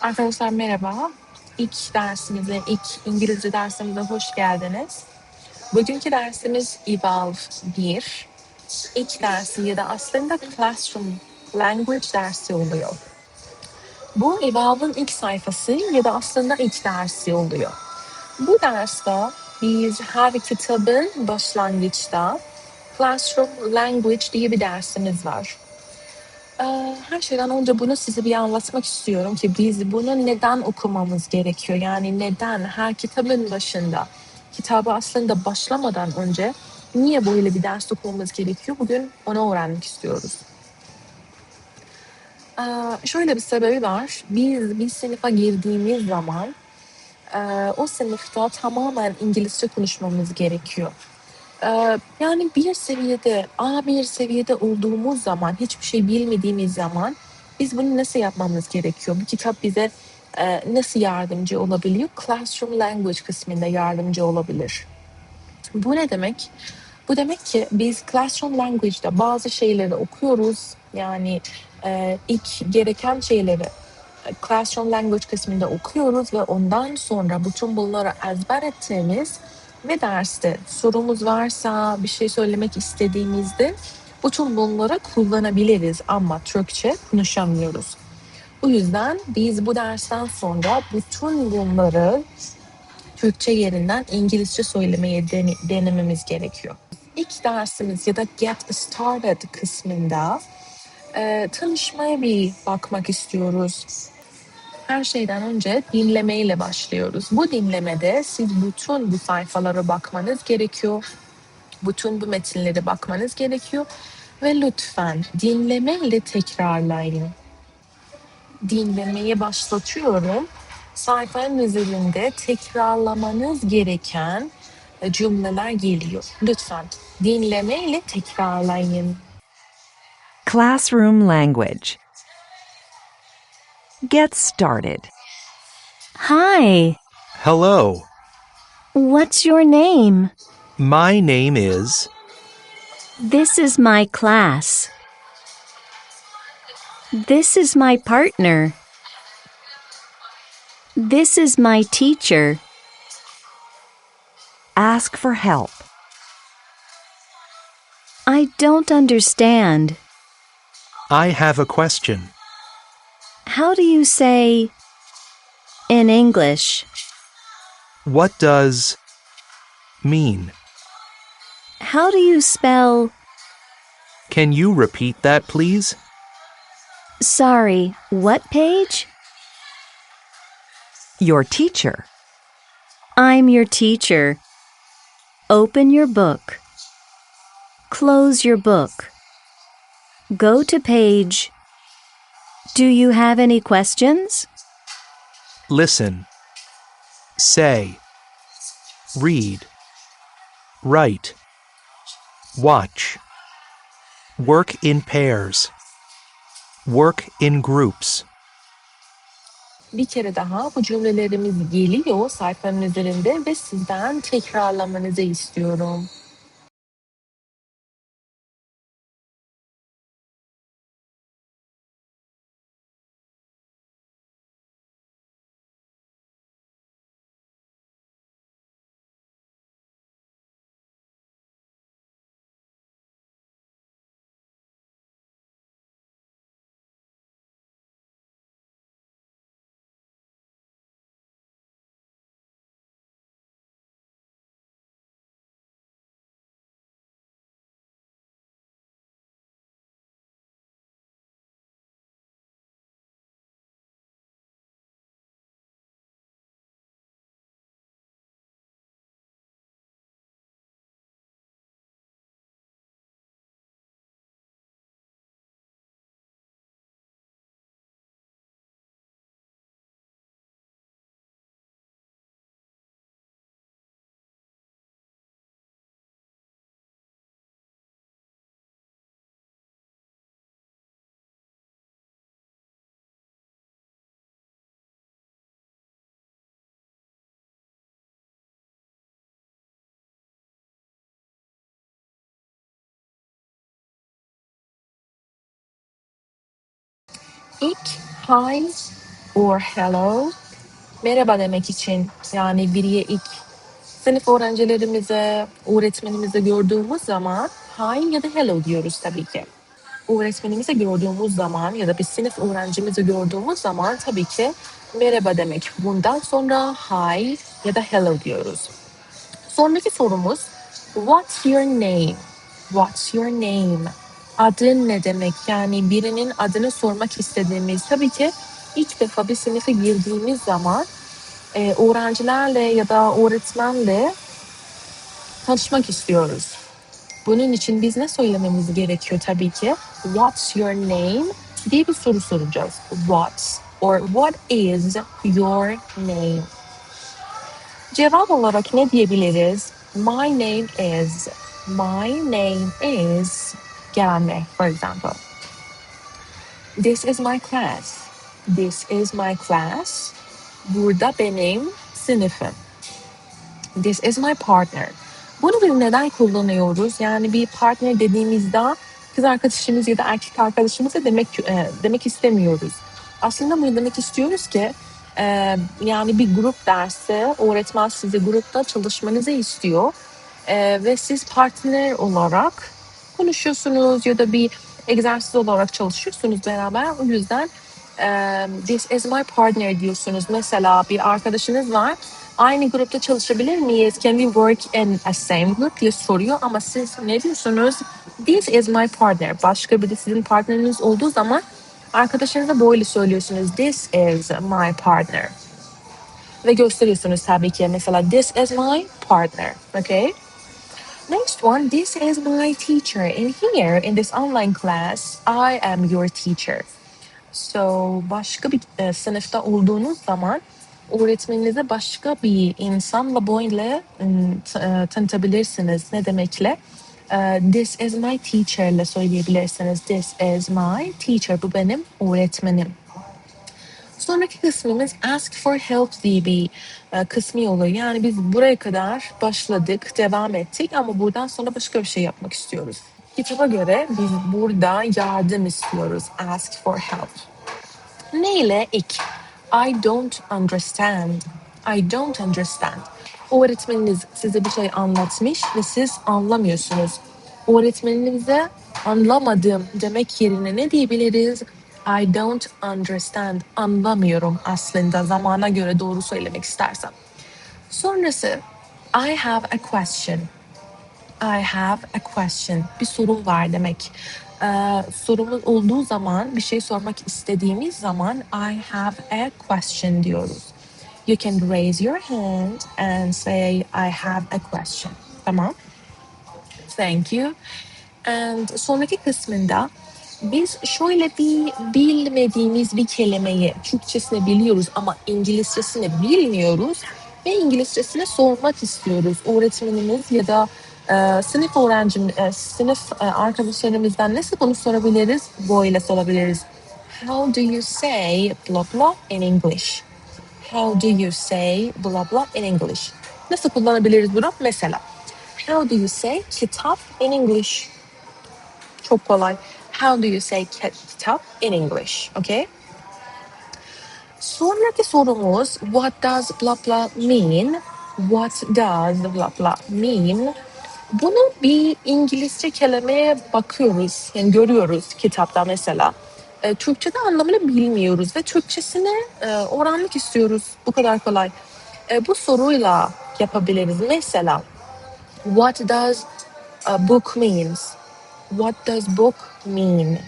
Arkadaşlar merhaba. İlk dersimize, ilk İngilizce dersimize hoş geldiniz. Bugünkü dersimiz Evolve 1. İlk dersi ya da aslında Classroom Language dersi oluyor. Bu Evolve'ın ilk sayfası ya da aslında ilk dersi oluyor. Bu derste biz her kitabın başlangıçta Classroom Language diye bir dersimiz var. Eee, her şeyden önce bunu size bir anlatmak istiyorum ki biz bunu neden okumamız gerekiyor? Yani neden her kitabın başında, kitabı aslında başlamadan önce niye böyle bir ders okumamız gerekiyor? Bugün onu öğrenmek istiyoruz. Eee, şöyle bir sebebi var. Biz bir sınıfa girdiğimiz zaman eee, o sınıfta tamamen İngilizce konuşmamız gerekiyor. Yani bir seviyede, A bir seviyede olduğumuz zaman, hiçbir şey bilmediğimiz zaman biz bunu nasıl yapmamız gerekiyor? Bu kitap bize nasıl yardımcı olabiliyor? Classroom Language kısmında yardımcı olabilir. Bu ne demek? Bu demek ki biz Classroom Language'da bazı şeyleri okuyoruz. Yani ilk gereken şeyleri Classroom Language kısmında okuyoruz ve ondan sonra bütün bunları ezber ettiğimiz ve derste sorumuz varsa bir şey söylemek istediğimizde bütün bunları kullanabiliriz ama Türkçe konuşamıyoruz. O yüzden biz bu dersten sonra bütün bunları Türkçe yerinden İngilizce söylemeye dene- denememiz gerekiyor. İlk dersimiz ya da Get Started kısmında e, tanışmaya bir bakmak istiyoruz. Her şeyden önce dinlemeyle başlıyoruz. Bu dinlemede siz bütün bu sayfalara bakmanız gerekiyor. Bütün bu metinlere bakmanız gerekiyor. Ve lütfen dinlemeyle tekrarlayın. Dinlemeye başlatıyorum. Sayfanın üzerinde tekrarlamanız gereken e, cümleler geliyor. Lütfen dinlemeyle tekrarlayın. Classroom language. Get started. Hi, Hello, what's your name? my name is. This is my class. This is my partner. This is my teacher. Ask for help. I don't understand. I have a question. How do you say in English? What does mean? How do you spell Can you repeat that, please? sorry? What page? Your teacher. I'm your teacher. Open your book. Close your book. Go to page. Do you have any questions? Listen. Say. Read. Write. Watch. Work in pairs. Work in groups. Bir kere daha bu cümlelerimiz geliyor sayfanın üzerinde ve sizden tekrarlamanızı istiyorum. İlk hi or hello. Merhaba demek için yani biriye ilk sınıf öğrencilerimize, öğretmenimize gördüğümüz zaman hi ya da hello diyoruz tabii ki. Öğretmenimizi gördüğümüz zaman ya da bir sınıf öğrencimizi gördüğümüz zaman tabii ki merhaba demek. Bundan sonra hi ya da hello diyoruz. Sonraki sorumuz What's your name? What's your name? Adın ne demek? Yani birinin adını sormak istediğimiz tabii ki ilk defa bir sınıfa girdiğimiz zaman e, öğrencilerle ya da öğretmenle tanışmak istiyoruz. Bunun için biz ne söylememiz gerekiyor tabii ki? What's your name? diye bir soru soracağız. What or what is your name? Cevap olarak ne diyebiliriz? My name is. My name is. Gelme, for example. This is my class. This is my class. Burada benim sınıfım. This is my partner. Bunu biz neden kullanıyoruz? Yani bir partner dediğimizde kız arkadaşımız ya da erkek arkadaşımız da demek e, demek istemiyoruz. Aslında bunu demek istiyoruz ki e, yani bir grup dersi öğretmen size grupta çalışmanızı istiyor E, ve siz partner olarak konuşuyorsunuz ya da bir egzersiz olarak çalışıyorsunuz beraber. O yüzden this is my partner diyorsunuz. Mesela bir arkadaşınız var aynı grupta çalışabilir miyiz? Can we work in a same group diye soruyor ama siz ne diyorsunuz? This is my partner. Başka bir de sizin partneriniz olduğu zaman arkadaşınıza böyle söylüyorsunuz. This is my partner. Ve gösteriyorsunuz tabii ki mesela this is my partner. Okay? Next one, this is my teacher. And here in this online class, I am your teacher. So başka bir e, sınıfta olduğunuz zaman öğretmeninize başka bir insanla m, t- e, tanıtabilirsiniz. Ne demekle? E, This is my teacher ile söyleyebilirsiniz. This is my teacher. Bu benim öğretmenim. Sonraki kısmımız ask for help diye bir e, kısmı oluyor. Yani biz buraya kadar başladık, devam ettik ama buradan sonra başka bir şey yapmak istiyoruz. Kitaba göre biz burada yardım istiyoruz. Ask for help. Ne ile ilk? I don't understand. I don't understand. Öğretmeniniz size bir şey anlatmış ve siz anlamıyorsunuz. Öğretmeninize anlamadım demek yerine ne diyebiliriz? I don't understand. Anlamıyorum aslında zamana göre doğru söylemek istersem. Sonrası I have a question. I have a question. Bir sorum var demek. Ee, sorumuz olduğu zaman, bir şey sormak istediğimiz zaman I have a question diyoruz. You can raise your hand and say I have a question. Tamam. Thank you. And sonraki kısmında biz şöyle bir bilmediğimiz bir kelimeyi Türkçesini biliyoruz ama İngilizcesini bilmiyoruz ve İngilizcesini sormak istiyoruz. Öğretmenimiz ya da e, sınıf öğrencim, e, sınıf e, arkadaşlarımızdan nasıl bunu sorabiliriz? Böyle sorabiliriz. How do you say blah blah in English? How do you say blah blah in English? Nasıl kullanabiliriz bunu? Mesela How do you say kitap in English? Çok kolay. How do you say ki- kitap in English? Okay? Sonraki sorumuz what does blah blah mean? What does blah blah mean? Bunu bir İngilizce kelimeye bakıyoruz, yani görüyoruz kitapta mesela. E, Türkçe'de anlamını bilmiyoruz ve Türkçesini e, öğrenmek istiyoruz. Bu kadar kolay. E, bu soruyla yapabiliriz. Mesela, what does a book means? What does book mean?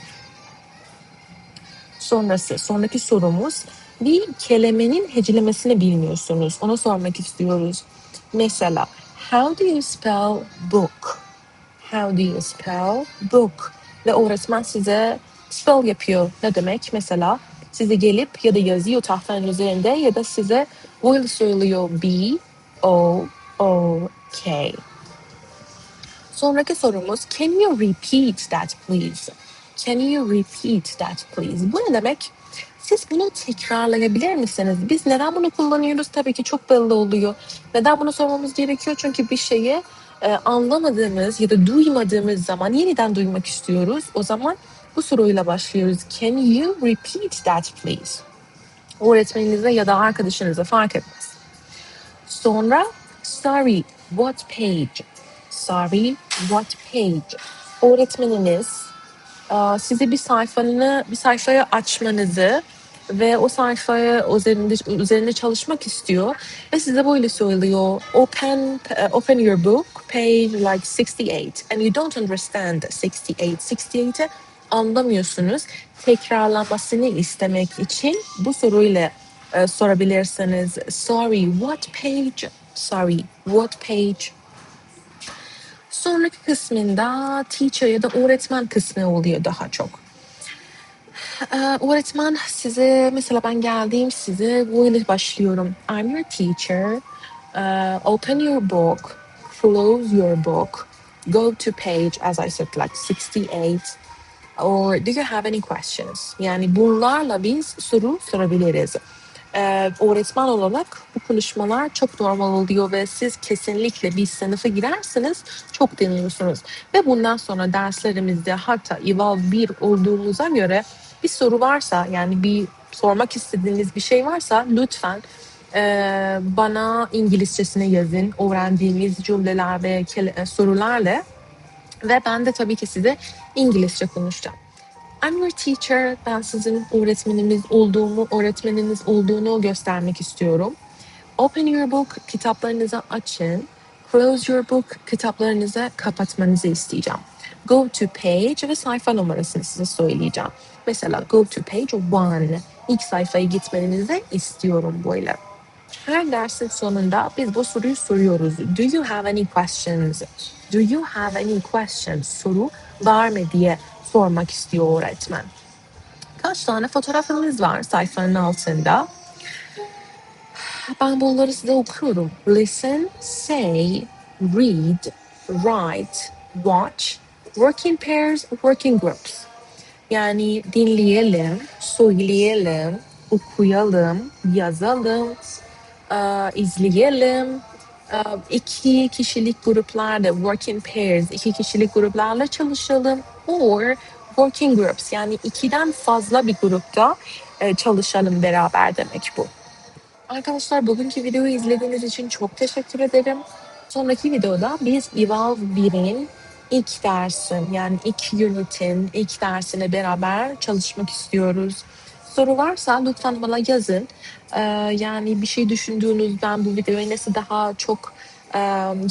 Sonrası, sonraki sorumuz bir kelimenin hecelemesini bilmiyorsunuz. Onu sormak istiyoruz. Mesela, how do you spell book? How do you spell book? Ve öğretmen size spell yapıyor. Ne demek? Mesela size gelip ya da yazıyor tahtanın üzerinde ya da size böyle söylüyor B, O, O, K. Sonraki sorumuz can you repeat that please? Can you repeat that please? Bu ne demek? Siz bunu tekrarlayabilir misiniz? Biz neden bunu kullanıyoruz? Tabii ki çok belli oluyor. Neden bunu sormamız gerekiyor? Çünkü bir şeyi e, anlamadığımız ya da duymadığımız zaman yeniden duymak istiyoruz. O zaman bu soruyla başlıyoruz. Can you repeat that please? Öğretmeninize ya da arkadaşınıza fark etmez. Sonra sorry what page? Sorry what page? Öğretmeniniz e, size bir sayfanı bir sayfaya açmanızı ve o sayfaya üzerinde üzerinde çalışmak istiyor ve size böyle söylüyor. Open e, open your book page like 68 and you don't understand 68 68'i anlamıyorsunuz. Tekrarlamasını istemek için bu soruyla e, sorabilirsiniz. Sorry what page? Sorry what page Sonraki kısmında teacher ya da öğretmen kısmı oluyor daha çok. Ee, öğretmen size mesela ben geldiğim size böyle başlıyorum. I'm your teacher. Uh, open your book. Close your book. Go to page as I said like 68. Or do you have any questions? Yani bunlarla biz soru sorabiliriz. Ee, öğretmen olarak bu konuşmalar çok normal oluyor ve siz kesinlikle bir sınıfa girerseniz çok dinliyorsunuz. Ve bundan sonra derslerimizde hatta İval 1 olduğumuza göre bir soru varsa yani bir sormak istediğiniz bir şey varsa lütfen e, bana İngilizcesine yazın. Öğrendiğimiz cümleler ve sorularla ve ben de tabii ki size İngilizce konuşacağım. I'm your teacher. Ben sizin öğretmeniniz olduğumu, öğretmeniniz olduğunu göstermek istiyorum. Open your book, kitaplarınızı açın. Close your book, kitaplarınızı kapatmanızı isteyeceğim. Go to page ve sayfa numarasını size söyleyeceğim. Mesela go to page one. İlk sayfaya gitmenizi istiyorum böyle. Her dersin sonunda biz bu soruyu soruyoruz. Do you have any questions? Do you have any questions? Soru var mı diye sormak istiyor öğretmen. Kaç tane fotoğrafımız var sayfanın altında? Ben bunları size okuyorum. Listen, say, read, write, watch, work in pairs, working groups. Yani dinleyelim, söyleyelim, okuyalım, yazalım, izleyelim. E, iki kişilik gruplarda, working pairs, iki kişilik gruplarla çalışalım. Or working groups yani ikiden fazla bir grupta e, çalışalım beraber demek bu. Arkadaşlar bugünkü videoyu izlediğiniz için çok teşekkür ederim. Sonraki videoda biz Evolve 1'in ilk dersin yani ilk unitin ilk dersine beraber çalışmak istiyoruz. Soru varsa lütfen bana yazın. Ee, yani bir şey düşündüğünüz ben bu videoyu nasıl daha çok e,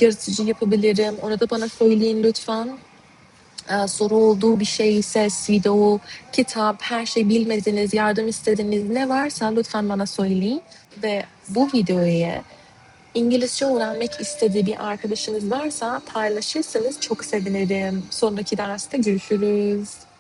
yaratıcı yapabilirim onu da bana söyleyin lütfen. Ee, soru olduğu bir şey, ses, video, kitap, her şey bilmediğiniz, yardım istediğiniz ne varsa lütfen bana söyleyin. Ve bu videoyu İngilizce öğrenmek istediği bir arkadaşınız varsa paylaşırsanız çok sevinirim. Sonraki derste görüşürüz.